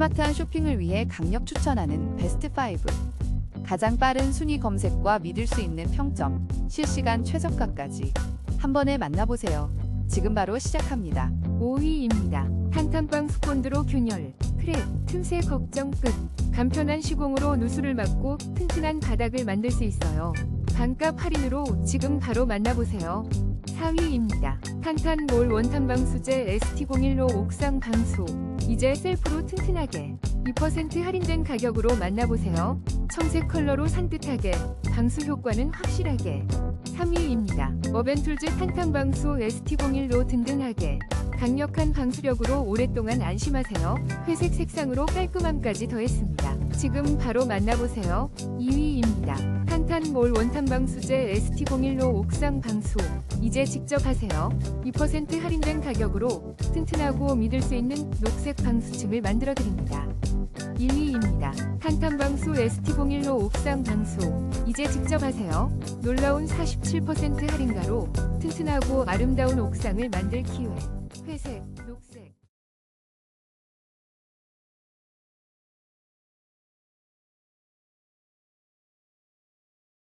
스마트한 쇼핑을 위해 강력 추천하는 베스트 5. 가장 빠른 순위 검색과 믿을 수 있는 평점, 실시간 최저가까지 한 번에 만나보세요. 지금 바로 시작합니다. 5위입니다. 탄탄빵 스폰드로 균열, 크랙, 틈새 걱정 끝. 간편한 시공으로 누수를 막고 튼튼한 바닥을 만들 수 있어요. 반값 할인으로 지금 바로 만나보세요. 4위입니다. 탄탄몰 원탄방 수제 ST01로 옥상 방수. 이제 셀프로 튼튼하게 2% 할인된 가격으로 만나보세요. 청색 컬러로 산뜻하게, 방수 효과는 확실하게. 3위입니다. 머벤툴즈 탄탄방수 ST01로 든든하게, 강력한 방수력으로 오랫동안 안심하세요. 회색 색상으로 깔끔함까지 더했습니다. 지금 바로 만나보세요. 2위입니다. 탄탄몰 원탄방 수제 ST01로 옥상 방수. 이제 직접 하세요. 2% 할인된 가격으로 튼튼하고 믿을 수 있는 녹색 방수층을 만들어 드립니다. 1위입니다. 탄탄방수 ST01로 옥상 방수. 이제 직접 하세요. 놀라운 47% 할인가로 튼튼하고 아름다운 옥상을 만들 기회. 회색, 녹색.